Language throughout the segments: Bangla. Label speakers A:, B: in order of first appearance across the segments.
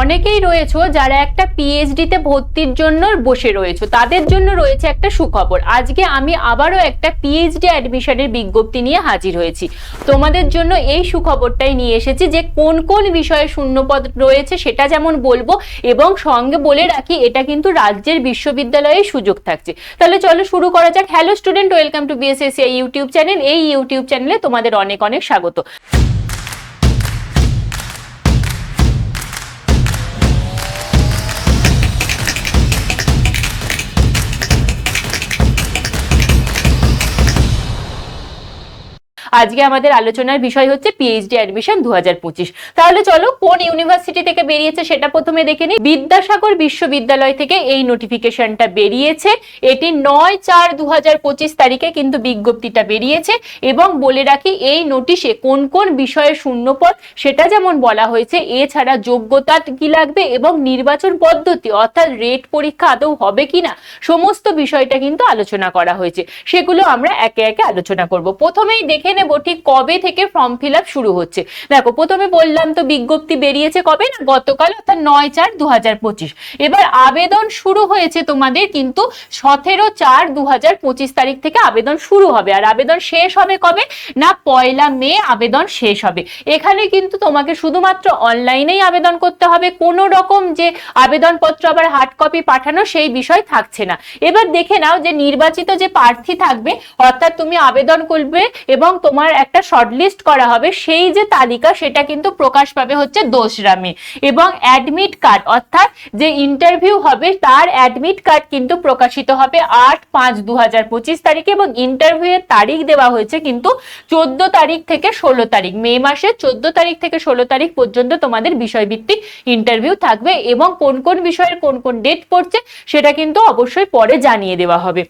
A: অনেকেই রয়েছো যারা একটা পিএইচডি তে ভর্তির জন্য বসে রয়েছো, তাদের জন্য রয়েছে একটা সুখবর। আজকে আমি আবারও একটা পিএইচডি অ্যাডমিশনের বিজ্ঞপ্তি নিয়ে হাজির হয়েছি। তোমাদের জন্য এই সুখবরটাই নিয়ে এসেছি যে কোন কোন বিষয়ে শূন্যপদ রয়েছে সেটা যেমন বলব এবং সঙ্গে বলে রাখি, এটা কিন্তু রাজ্যের বিশ্ববিদ্যালয়ে সুযোগ থাকছে। তাহলে চলো শুরু করা যাক। Hello student welcome to BSSC YouTube channel এই ইউটিউব চ্যানেলে তোমাদের অনেক অনেক স্বাগত। আজকে আমাদের আলোচনার বিষয় হচ্ছে পিএইচডি অ্যাডমিশন দু হাজার পঁচিশ। তাহলে চলো, কোন ইউনিভার্সিটি থেকে বেরিয়েছে সেটা প্রথমে দেখে নিই। বিদ্যাসাগর বিশ্ববিদ্যালয় থেকে এই নোটিফিকেশনটা বেরিয়েছে। এটি নয় চার দু তারিখে কিন্তু বিজ্ঞপ্তিটা বেরিয়েছে এবং বলে রাখি, এই নোটিশে কোন কোন বিষয়ে শূন্যপদ সেটা যেমন বলা হয়েছে, এছাড়া যোগ্যতা কি লাগবে এবং নির্বাচন পদ্ধতি অর্থাৎ রেট পরীক্ষা আদৌ হবে কিনা, সমস্ত বিষয়টা কিন্তু আলোচনা করা হয়েছে। সেগুলো আমরা একে একে আলোচনা করব। প্রথমেই দেখে নেব, ঠিক কবে থেকে ফর্ম ফিল শুরু হচ্ছে? দেখো, প্রথমে বললাম তো বিজ্ঞপ্তি বেরিয়েছে কবে না? গতকাল অর্থাৎ নয় চার দু এবার আবেদন শুরু হয়েছে তোমাদের কিন্তু সতেরো চার দু তারিখ থেকে আবেদন শুরু হবে। আর আবেদন শেষ হবে কবে? না, পয়লা মে আবেদন শেষ হবে। এখানে কিন্তু তোমাকে শুধুমাত্র অনলাইনেই আবেদন করতে হবে। কোনো রকম যে আবেদনপত্র আবার হার্ড কপি পাঠানো সেই বিষয় থাকছে না। এবার দেখে নাও যে নির্বাচিত যে প্রার্থী থাকবে, অর্থাৎ তুমি আবেদন করবে এবং তোমার একটা শর্টলিস্ট করা হবে, সেই যে তালিকা সেটা কিন্তু প্রকাশ পাবে হচ্ছে দোসরা মে এবং অ্যাডমিট কার্ড অর্থাৎ যে ইন্টারভিউ হবে, তার অ্যাডমিট কার্ড কিন্তু প্রকাশিত হবে আট পাঁচ দু হাজার পঁচিশ তারিখে এবং ইন্টারভিউ এর তারিখ দেওয়া হয়েছে কিন্তু চোদ্দ তারিখ থেকে ষোলো তারিখ। মে মাসের চোদ্দ তারিখ থেকে ষোলো তারিখ পর্যন্ত তোমাদের বিষয়ভিত্তিক ইন্টারভিউ থাকবে এবং কোন কোন বিষয়ের কোন কোন ডেট পড়ছে সেটা কিন্তু অবশ্যই পরে জানিয়ে দেওয়া হবে।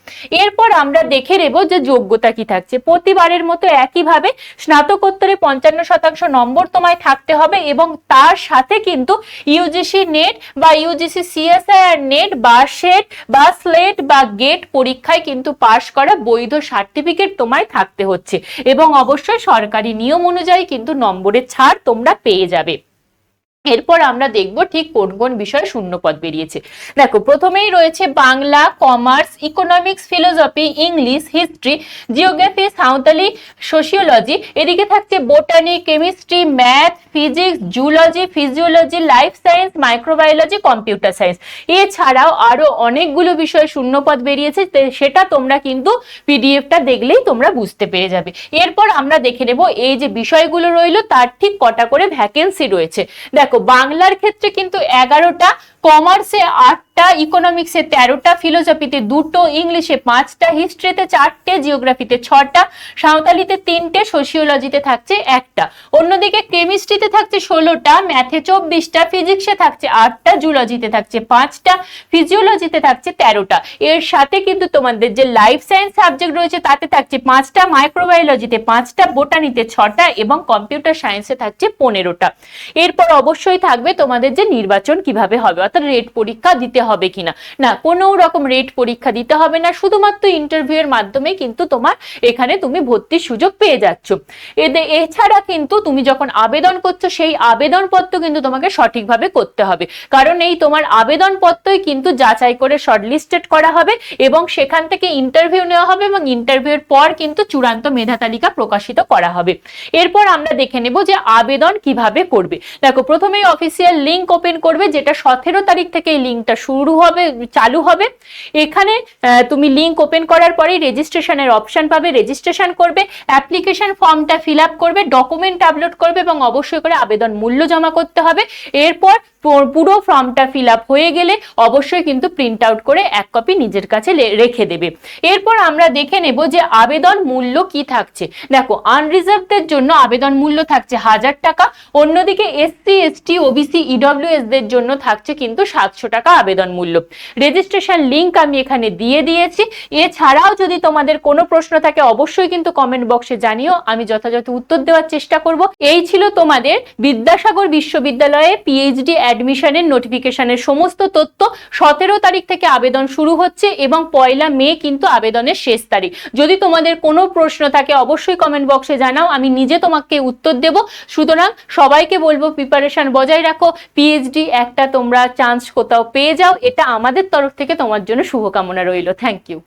A: এরপর আমরা দেখে নেব যে যোগ্যতা কি থাকছে। প্রতিবারের মতো একইভাবে স্নাতকোত্তরে পঞ্চান্ন শতাংশ নম্বর তোমায় থাকতে হবে এবং তার সাথে কিন্তু ইউজিসি নেট বা ইউজিসি সিএসআইআর নেট বা সেট বা স্লেট বা গেট পরীক্ষায় কিন্তু পাশ করা বৈধ সার্টিফিকেট তোমায় থাকতে হচ্ছে। এবং অবশ্যই সরকারি নিয়ম অনুযায়ী কিন্তু নম্বরের ছাড় তোমরা পেয়ে যাবে। এরপর আমরা দেখব ঠিক কোন কোন বিষয়ে শূন্যপদ বেরিয়েছে। দেখো, প্রথমেই রয়েছে Bangla, commerce, economics, philosophy, English, history, geography, Santali, sociology, এদিকে থাকছে botany chemistry, math, physics, zoology, physiology, life science, microbiology, computer science. এছাড়াও আরও অনেকগুলো বিষয়ে শূন্যপদ বেরিয়েছে সেটা তোমরা কিন্তু পিডিএফটা দেখলেই তোমরা বুঝতে পেরে যাবে। এরপর আমরা দেখে নেব এই যে বিষয়গুলো রইল, তার ঠিক কটা করে ভ্যাকেন্সি রয়েছে। দেখো বাংলার ক্ষেত্রে কিন্তু এগারোটা কমার্সে আটটা ইকোনমিক্সে তেরোটা ফিলোসফিতে দুটো ইংলিশে পাঁচটা হিস্ট্রিতে চারটে জিওগ্রাফিতে ছটা, সাঁওতালিতে তিনটে সোশিওলজিতে থাকছে একটা। অন্যদিকে কেমিস্ট্রিতে থাকছে ষোলোটা ম্যাথে চব্বিশটা ফিজিক্সে থাকছে আটটা জুলজিতে থাকছে পাঁচটা ফিজিওলজিতে থাকছে তেরোটা। এর সাথে কিন্তু তোমাদের যে লাইফ সায়েন্স সাবজেক্ট রয়েছে, তাতে থাকছে পাঁচটা মাইক্রোবায়োলজিতে পাঁচটা বোটানিতে ছটা এবং কম্পিউটার সায়েন্সে থাকছে পনেরোটা। এরপর অবশ্যই থাকবে তোমাদের যে নির্বাচন কীভাবে হবে, অর্থাৎ রেট পরীক্ষা দিতে হবে কিনা? না, কোনো রকম রেট পরীক্ষা দিতে হবে না, শুধুমাত্র ইন্টারভিউ এর মাধ্যমে কিন্তু তোমার এখানে তুমি ভর্তির সুযোগ পেয়ে যাচ্ছ। এছাড়া কিন্তু তুমি যখন আবেদন করছ, সেই আবেদনপত্র কিন্তু তোমাকে সঠিকভাবে করতে হবে। কারণ এই তোমার আবেদনপত্রই কিন্তু যাচাই করে শর্টলিস্টেড করা হবে এবং সেখান থেকে ইন্টারভিউ নেওয়া হবে এবং ইন্টারভিউর পর কিন্তু চূড়ান্ত মেধা তালিকা প্রকাশিত করা হবে। এরপর আমরা দেখে নেব যে আবেদন কীভাবে করবে। দেখো, প্রথমেই অফিসিয়াল লিংক ওপেন করবে, যেটা সতেরো তারিখ থেকে এই লিঙ্কটা শুরু হবে, চালু হবে। এখানে তুমি লিংক ওপেন করার পরেই রেজিস্ট্রেশনের অপশন পাবে। রেজিস্ট্রেশন করবে অ্যাপ্লিকেশন ফর্মটা ফিল আপ করবে ডকুমেন্ট আপলোড করবে এবং অবশ্যই করে আবেদন মূল্য জমা করতে হবে। এরপর পুরো ফর্মটা ফিল আপ হয়ে গেলে অবশ্যই কিন্তু প্রিন্ট আউট করে এক কপি নিজের কাছে রেখে দেবে। এরপর আমরা দেখে নেব যে আবেদন মূল্য কি থাকছে। দেখো আনরিজার্ভদের জন্য আবেদন মূল্য থাকছে হাজার টাকা, অন্যদিকে এসসি এসটি ওবিসি দের জন্য থাকছে কিন্তু সাতশো টাকা আবেদন মূল্য রেজিস্ট্রেশন লিংক আমি এখানে দিয়ে দিয়েছি। এছাড়াও যদি তোমাদের কোনো প্রশ্ন থাকে, অবশ্যই কিন্তু কমেন্ট বক্সে জানিও। আমি যথাযথ উত্তর দেওয়ার চেষ্টা করব। এই ছিল তোমাদের বিদ্যাসাগর বিশ্ববিদ্যালয়ে পিএইচডি অ্যাডমিশনের নোটিফিকেশনের সমস্ত তথ্য। সতেরো তারিখ থেকে আবেদন শুরু হচ্ছে এবং পয়লা মে কিন্তু আবেদনের শেষ তারিখ। যদি তোমাদের কোনো প্রশ্ন থাকে, অবশ্যই কমেন্ট বক্সে জানাও। আমি নিজে তোমাকে উত্তর দেব। সুতরাং সবাইকে বলব প্রিপারেশন বজায় রাখো। পিএইচডি একটা তোমরা চান্স কোথাও পেয়ে যাও। এটা আমাদের তরফ থেকে তোমার জন্য শুভকামনা রইল। Thank you